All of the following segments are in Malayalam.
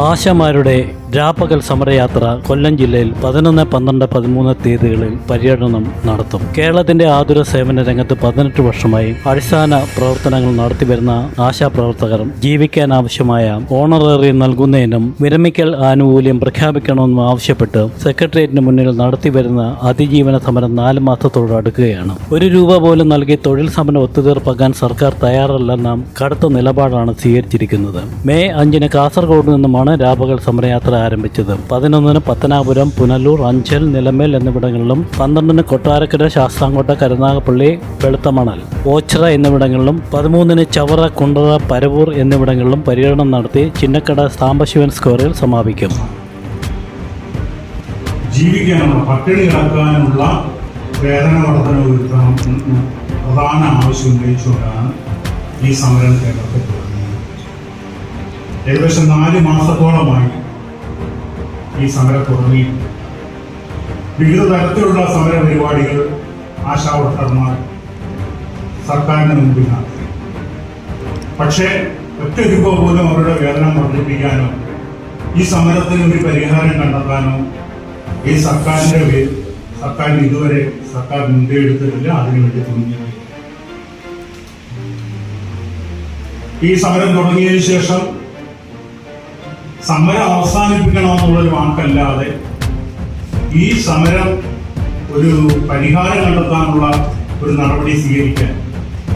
ആശമാരുടെ രാപ്പകൽ സമരയാത്ര കൊല്ലം ജില്ലയിൽ പതിനൊന്ന് പന്ത്രണ്ട് പതിമൂന്ന് തീയതികളിൽ പര്യടനം നടത്തും. കേരളത്തിന്റെ ആതുര സേവന രംഗത്ത് പതിനെട്ട് വർഷമായി അടിസ്ഥാന പ്രവർത്തനങ്ങൾ നടത്തിവരുന്ന ആശാപ്രവർത്തകർ ജീവിക്കാൻ ആവശ്യമായ ഓണററി നൽകുന്നതിനും വിരമിക്കൽ ആനുകൂല്യം പ്രഖ്യാപിക്കണമെന്നും ആവശ്യപ്പെട്ട് സെക്രട്ടേറിയറ്റിന് മുന്നിൽ നടത്തിവരുന്ന അതിജീവന സമരം നാല് മാസത്തോട് അടുക്കുകയാണ്. ഒരു രൂപ പോലും നൽകി തൊഴിൽ സമരം ഒത്തുതീർപ്പാക്കാൻ സർക്കാർ തയ്യാറല്ലെന്ന കടുത്ത നിലപാടാണ് സ്വീകരിച്ചിരിക്കുന്നത്. മെയ് അഞ്ചിന് കാസർഗോഡ് നിന്നുമാണ് രാപകൽ സമരയാത്ര ആരംഭിച്ചത്. പതിനൊന്നിന് പത്തനാപുരം പുനലൂർ അഞ്ചൽ നിലമേൽ എന്നിവിടങ്ങളിലും പന്ത്രണ്ടിന് കൊട്ടാരക്കര ശാസ്താംകോട്ട കരുനാഗപ്പള്ളി വെളുത്തമണൽ ഓച്ചിറ എന്നിവിടങ്ങളിലും പതിമൂന്നിന് ചവറ കുണ്ടറ പരവൂർ എന്നിവിടങ്ങളിലും പര്യടനം നടത്തി ചിന്നക്കട സാംബശിവൻ സ്ക്വയറിൽ സമാപിക്കും. ജീവിക്കാനുള്ള വർധന പ്രധാന ആവശ്യം ഉന്നയിച്ചുകൊണ്ടാണ് ഈ സമരം കേരളത്തിൽ തുടങ്ങിയത് ഏകദേശം നാല് മാസത്തോളമായി ഈ സമരം തുടങ്ങി വിവിധ തരത്തിലുള്ള സമര പരിപാടികൾ ആശാവർക്കർമാർ സർക്കാരിന് മുമ്പിൽ നടത്തി പക്ഷേ ഒറ്റ രൂപ പോലും അവരുടെ വേതനം വർദ്ധിപ്പിക്കാനോ ഈ സമരത്തിന് ഒരു പരിഹാരം കണ്ടെത്താനോ ഈ സർക്കാരിന്റെ പേര് സർക്കാരിന് ഇതുവരെ സർക്കാർ മുൻകൈ എടുത്തിട്ടില്ല അതിനുവേണ്ടി തുനിഞ്ഞില്ല ഈ സമരം തുടങ്ങിയതിനു ശേഷം സമരം അവസാനിപ്പിക്കണമെന്നുള്ളൊരു വാക്കല്ലാതെ ഈ സമരം ഒരു പരിഹാരം കണ്ടെത്താനുള്ള ഒരു നടപടി സ്വീകരിക്കാൻ.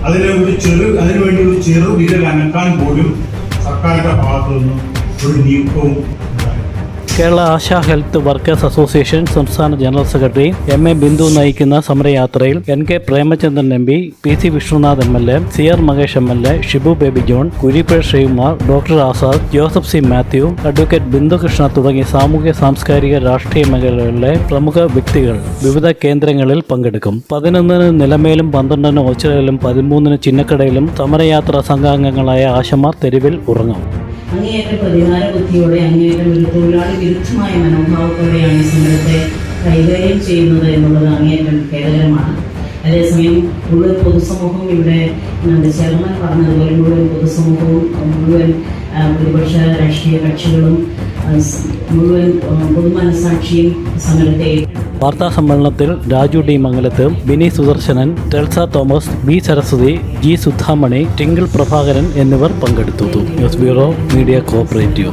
അതിന് ഒരു ചെറു അതിനുവേണ്ടി ഒരു ചെറു വിരൽ അനക്കാൻ പോലും സർക്കാരിന്റെ ഭാഗത്തു നിന്നും ഒരു നീക്കവും Kerala ASHA health workers association സംസ്ഥാന general secretary M A Bindu നയിക്കുന്ന സമരയാത്രയിൽ N K Premachandran M P P C Vishnunath M L A C R Mahesh M L A Shibu Baby John Kurippuzha Sreekumar doctor Azad Joseph C Mathew advocate Bindu Krishna തുടങ്ങി സാമൂഹ്യ സാംസ്കാരിക രാഷ്ട്രീയ മേഖലകളിലെ പ്രമുഖ വ്യക്തികൾ വിവിധ കേന്ദ്രങ്ങളിൽ പങ്കെടുക്കും. പതിനൊന്നിന് നിലമേലും പന്ത്രണ്ടിന് ഓച്ചിറയിലും പതിമൂന്നിന് ചിന്നക്കടയിലും സമരയാത്ര സംഘാംഗങ്ങളായ ആശമാർ തെരുവിൽ ഉറങ്ങും. അങ്ങേയറ്റം പ്രതികാര ബുദ്ധിയോടെ അങ്ങേയറ്റം ഒരു തൊഴിലാളി വിരുദ്ധമായ മനോഭാവത്തോടെയാണ് സമരത്തെ കൈകാര്യം ചെയ്യുന്നത് എന്നുള്ളത് അങ്ങേയറ്റം ഖേദകരമാണ് അതേസമയം മുഴുവൻ പൊതുസമൂഹം ഇവിടെ ചെയർമാൻ പറഞ്ഞതുപോലെ മുഴുവൻ പൊതുസമൂഹവും മുഴുവൻ പ്രതിപക്ഷ രാഷ്ട്രീയ കക്ഷികളും മുഴുവൻ പൊതുമനസാക്ഷിയും സമരത്തെ. വാർത്താ സമ്മേളനത്തിൽ Raju D Mangalath Bini Sudarsanan Telsa Thomas B Saraswathi G Sudhamani Tinkle Prabhakaran എന്നിവർ പങ്കെടുത്തു. News bureau media cooperative.